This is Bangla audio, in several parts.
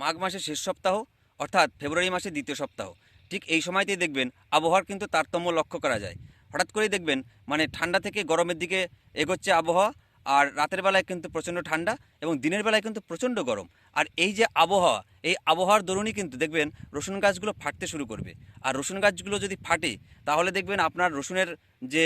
মাঘ মাসের শেষ সপ্তাহ, অর্থাৎ ফেব্রুয়ারি মাসের দ্বিতীয় সপ্তাহ। ঠিক এই সময়তেই দেখবেন আবহাওয়ার কিন্তু তারতম্য লক্ষ্য করা যায়। হঠাৎ করেই দেখবেন মানে ঠান্ডা থেকে গরমের দিকে এগোচ্ছে আবহাওয়া, আর রাতের বেলায় কিন্তু প্রচণ্ড ঠান্ডা এবং দিনের বেলায় কিন্তু প্রচণ্ড গরম। আর এই যে আবহাওয়া, এই আবহাওয়ার দরুনই কিন্তু দেখবেন রসুন গাছগুলো ফাটতে শুরু করবে। আর রসুন গাছগুলো যদি ফাটে, তাহলে দেখবেন আপনার রসুনের যে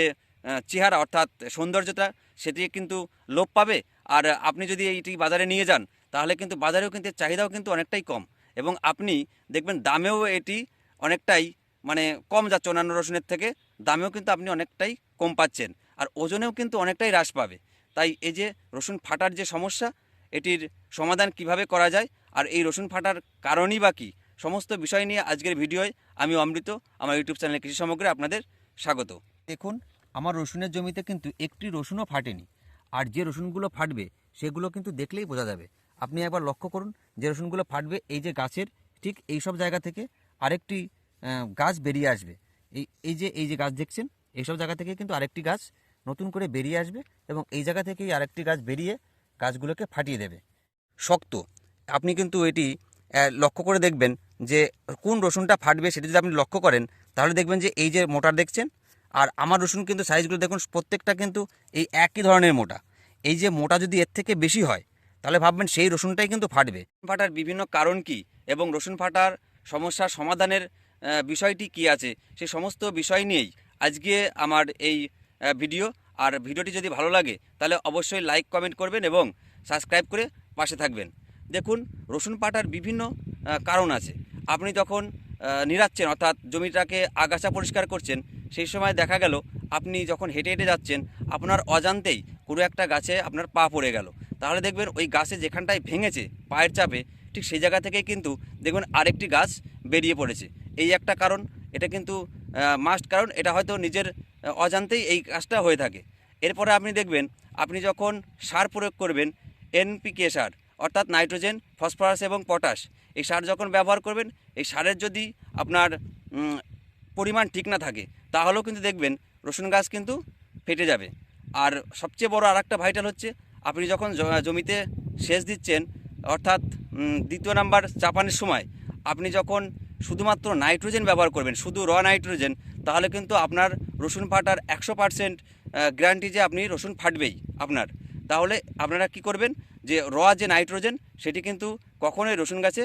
চেহারা, অর্থাৎ সৌন্দর্যতা সেটি কিন্তু লোপ পাবে। আর আপনি যদি এইটি বাজারে নিয়ে যান তাহলে কিন্তু বাজারেও কিন্তু চাহিদাও কিন্তু অনেকটাই কম। এবং আপনি দেখবেন দামেও এটি অনেকটাই মানে কম যাচ্ছে অন্যান্য রসুনের থেকে, দামেও কিন্তু আপনি অনেকটাই কম পাচ্ছেন। আর ওজনেও কিন্তু অনেকটাই হ্রাস পাবে। তাই এই যে রসুন ফাটার যে সমস্যা, এটির সমাধান কীভাবে করা যায়, আর এই রসুন ফাটার কারণই বা কী, সমস্ত বিষয় নিয়ে আজকের ভিডিওয় আমি অমৃত, আমার ইউটিউব চ্যানেলে কৃষি সামগ্রী আপনাদের স্বাগত। দেখুন, আমার রসুনের জমিতে কিন্তু একটি রসুনও ফাটেনি। আর যে রসুনগুলো ফাটবে, সেগুলো কিন্তু দেখলেই বোঝা যাবে। আপনি একবার লক্ষ্য করুন, যে রসুনগুলো ফাটবে, এই যে গাছের ঠিক এই সব জায়গা থেকে আরেকটি গাছ বেরিয়ে আসবে। এই এই যে এই যে গাছ দেখছেন এইসব জায়গা থেকে কিন্তু আরেকটি গাছ নতুন করে বেরিয়ে আসবে এবং এই জায়গা থেকেই আরেকটি গাছ বেরিয়ে গাছগুলোকে ফাটিয়ে দেবে। শক্ত। আপনি কিন্তু এটি লক্ষ্য করে দেখবেন যে কোন রসুনটা ফাটবে সেটা যদি আপনি লক্ষ্য করেন, তাহলে দেখবেন যে এই যে মোটা দেখছেন, আর আমার রসুন কিন্তু সাইজগুলো দেখুন, প্রত্যেকটা কিন্তু এই একই ধরনের মোটা। এই যে মোটা যদি এর থেকে বেশি হয় তাহলে ভাববেন সেই রসুনটাই কিন্তু ফাটবে। ফাটার বিভিন্ন কারণ কি এবং রসুন ফাটার সমস্যার সমাধানের বিষয়টি কি আছে? সেই সমস্ত বিষয় নিয়েই আজকে আমার এই ভিডিও। আর ভিডিওটি যদি ভালো লাগে, তাহলে অবশ্যই লাইক, কমেন্ট করবেন এবং সাবস্ক্রাইব করে পাশে থাকবেন। দেখুন, রসুন পাটার বিভিন্ন কারণ আছে। আপনি যখন নিরাচ্ছেন অর্থাৎ জমিটাকে আগাছা পরিষ্কার করছেন, সেই সময় দেখা গেল, আপনি যখন হেঁটে হেঁটে যাচ্ছেন, আপনার অজান্তেই কোনো একটা গাছে আপনার পা পড়ে গেল। তাহলে দেখবেন ওই গাছে যেখানটায় ভেঙেছে, পায়ের চাপে, ঠিক সেই জায়গা থেকেই কিন্তু দেখবেন আরেকটি গাছ বেরিয়ে পড়েছে। এই একটা কারণ, এটা কিন্তু মাস্ট কারণ, এটা হয়তো নিজের অজান্তেই এই কাজটা হয়ে থাকে। এরপরে আপনি দেখবেন, আপনি যখন সার প্রয়োগ করবেন এনপিকে সার, অর্থাৎ নাইট্রোজেন, ফসফরাস এবং পটাশ, এই সার যখন ব্যবহার করবেন, এই সারের যদি আপনার পরিমাণ ঠিক না থাকে, তাহলেও কিন্তু দেখবেন রসুন গাছ কিন্তু ফেটে যাবে। আর সবচেয়ে বড় আরেকটা ভাইটাল হচ্ছে আপনি যখন জমিতে সেচ দিচ্ছেন, অর্থাৎ দ্বিতীয় নাম্বার চাপানের সময়, আপনি যখন শুধুমাত্র নাইট্রোজেন ব্যবহার করবেন, শুধু র নাইট্রোজেন, তাহলে কিন্তু আপনার রসুন ফাটার একশো পার্সেন্ট গ্যারান্টি যে আপনি রসুন ফাটবেই আপনার। তাহলে আপনারা কি করবেন যে, র যে নাইট্রোজেন, সেটি কিন্তু কখনোই রসুন গাছে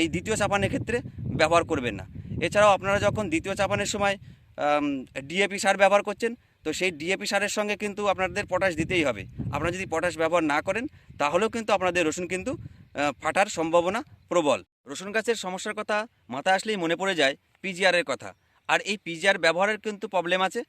এই দ্বিতীয় চাপানের ক্ষেত্রে ব্যবহার করবেন না। এছাড়াও আপনারা যখন দ্বিতীয় চাপানের সময় ডিএপি সার ব্যবহার করছেন তো সেই ডিএপি সারের সঙ্গে কিন্তু আপনাদের পটাশ দিতেই হবে। আপনারা যদি পটাশ ব্যবহার না করেন, তাহলেও কিন্তু আপনাদের রসুন কিন্তু ফাটার সম্ভাবনা প্রবল। রসুন গাছের সমস্যার কথা মাথায় আসলেই মনে পড়ে যায় পিজিআরের কথা। আর এই পিজিআর ব্যবহারের কিন্তু প্রবলেম আছে।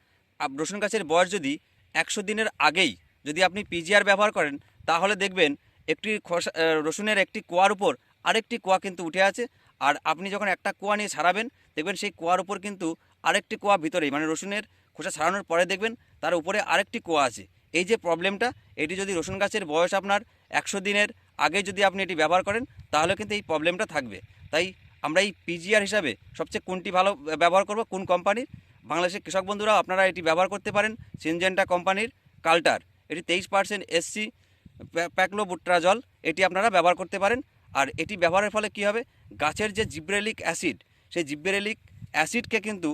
রসুন গাছের বয়স যদি একশো দিনের আগেই যদি আপনি পিজিআর ব্যবহার করেন, তাহলে দেখবেন একটি খোসা রসুনের একটি কুয়ার উপর আরেকটি কুয়া কিন্তু উঠে আছে। আর আপনি যখন একটা কুয়া নিয়ে ছাড়াবেন, দেখবেন সেই কুয়ার উপর কিন্তু আরেকটি কুয়া ভিতরেই মানে রসুনের খোসা ছাড়ানোর পরে দেখবেন তার উপরে আরেকটি কোয়া আছে। এই যে প্রবলেমটা, এটি যদি রসুন গাছের বয়স আপনার একশো দিনের আগে যদি আপনি এটি ব্যবহার করেন, তাহলে কিন্তু এই প্রবলেমটা থাকবে। তাই আমরা এই পিজিআর হিসাবে সবচেয়ে কোনটি ভালো ব্যবহার করব, কোন কোম্পানির? বাংলাদেশের কৃষক বন্ধুরা আপনারা এটি ব্যবহার করতে পারেন, সিনজেন্টা কোম্পানির কাল্টার। এটি তেইশ পার্সেন্ট এসসি প্যাকলো বুট্রা জল, এটি আপনারা ব্যবহার করতে পারেন। আর এটি ব্যবহারের ফলে কি হবে? গাছের যে জিব্রেলিক অ্যাসিড, সেই জিব্রেলিক অ্যাসিডকে কিন্তু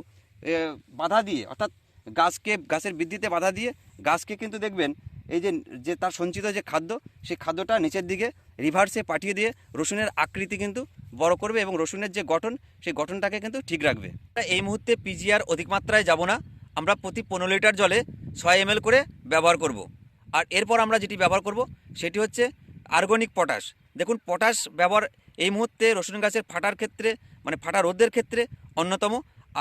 বাধা দিয়ে, অর্থাৎ গাছকে, গাছের বৃদ্ধিতে বাধা দিয়ে গাছকে কিন্তু দেখবেন এই যে যে তার সঞ্চিত যে খাদ্য, সেই খাদ্যটা নিচের দিকে রিভার্সে পাঠিয়ে দিয়ে রসুনের আকৃতি কিন্তু বড় করবে এবং রসুনের যে গঠন, সেই গঠনটাকে কিন্তু ঠিক রাখবে। এই মুহূর্তে পিজিআর অধিক মাত্রায় যাব না। আমরা প্রতি পনেরো লিটার জলে ছয় এম করে ব্যবহার করব। আর এরপর আমরা যেটি ব্যবহার করব, সেটি হচ্ছে আর্গনিক পটাশ দেখুন পটাশ ব্যবহার এই মুহূর্তে রসুন গাছের ফাটার ক্ষেত্রে মানে ফাটা রোদের ক্ষেত্রে অন্যতম।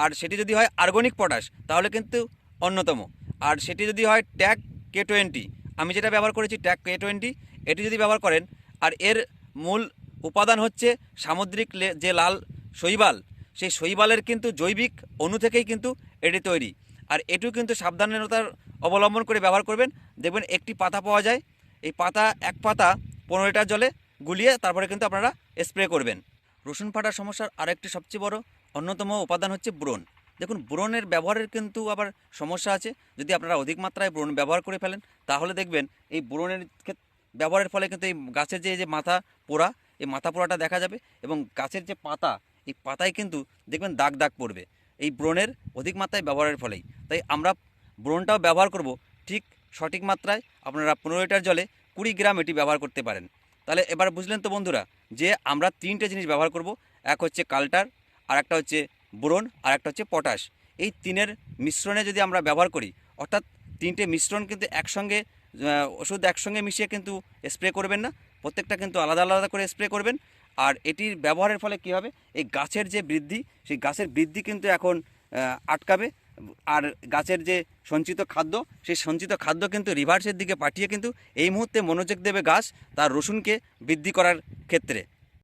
আর সেটি যদি হয় আর্গনিক পটাশ তাহলে কিন্তু অন্যতম। আর সেটি যদি হয় ট্যাগ কে টোয়েন্টি আমি যেটা ব্যবহার করেছি ট্যাগ কে টোয়েন্টি এটি যদি ব্যবহার করেন, আর এর মূল উপাদান হচ্ছে সামুদ্রিক যে লাল শৈবাল, সেই শৈবালের কিন্তু জৈবিক অণু থেকেই কিন্তু এটি তৈরি। আর এটিও কিন্তু সাবধানতার অবলম্বন করে ব্যবহার করবেন। দেখবেন একটি পাতা পাওয়া যায়, এই পাতা এক পাতা পনেরো লিটার জলে গুলিয়ে তারপরে কিন্তু আপনারা স্প্রে করবেন। রসুন ফাটার সমস্যার আরেকটি সবচেয়ে বড় অন্যতম উপাদান হচ্ছে ব্রণ। দেখুন, ব্রণের ব্যবহারের কিন্তু আবার সমস্যা আছে। যদি আপনারা অধিক মাত্রায় ব্রণ ব্যবহার করে ফেলেন, তাহলে দেখবেন এই ব্রণের ব্যবহারের ফলে কিন্তু এই গাছের যে যে মাথা পোড়া, এই মাথা পোড়াটা দেখা যাবে এবং গাছের যে পাতা, এই পাতায় কিন্তু দেখবেন দাগ দাগ পড়বে। এই ব্রণের অধিক মাত্রায় ব্যবহারের ফলেই। তাই আমরা ব্রণটাও ব্যবহার করব ঠিক সঠিক মাত্রায়। আপনারা পনেরো লিটার জলে কুড়ি গ্রাম এটি ব্যবহার করতে পারেন। তাহলে এবার বুঝলেন তো বন্ধুরা, যে আমরা তিনটে জিনিস ব্যবহার করব। এক হচ্ছে কাল্টার আর একটা হচ্ছে বোরন আর একটা হচ্ছে পটাশ। এই তিনের মিশ্রণে যদি আমরা ব্যবহার করি, অর্থাৎ তিনটে মিশ্রণ কিন্তু একসঙ্গে ওষুধ একসঙ্গে মিশিয়ে কিন্তু স্প্রে করবেন না, প্রত্যেকটা কিন্তু আলাদা আলাদা করে স্প্রে করবেন। আর এটির ব্যবহারের ফলে কী হবে? এই গাছের যে বৃদ্ধি, সেই গাছের বৃদ্ধি কিন্তু এখন আটকাবে। আর গাছের যে সঞ্চিত খাদ্য, সেই সঞ্চিত খাদ্য কিন্তু রিভার্সের দিকে পাঠিয়ে কিন্তু এই মুহূর্তে মনোযোগ দেবে গাছ তার রসুনকে বৃদ্ধি করার ক্ষেত্রে।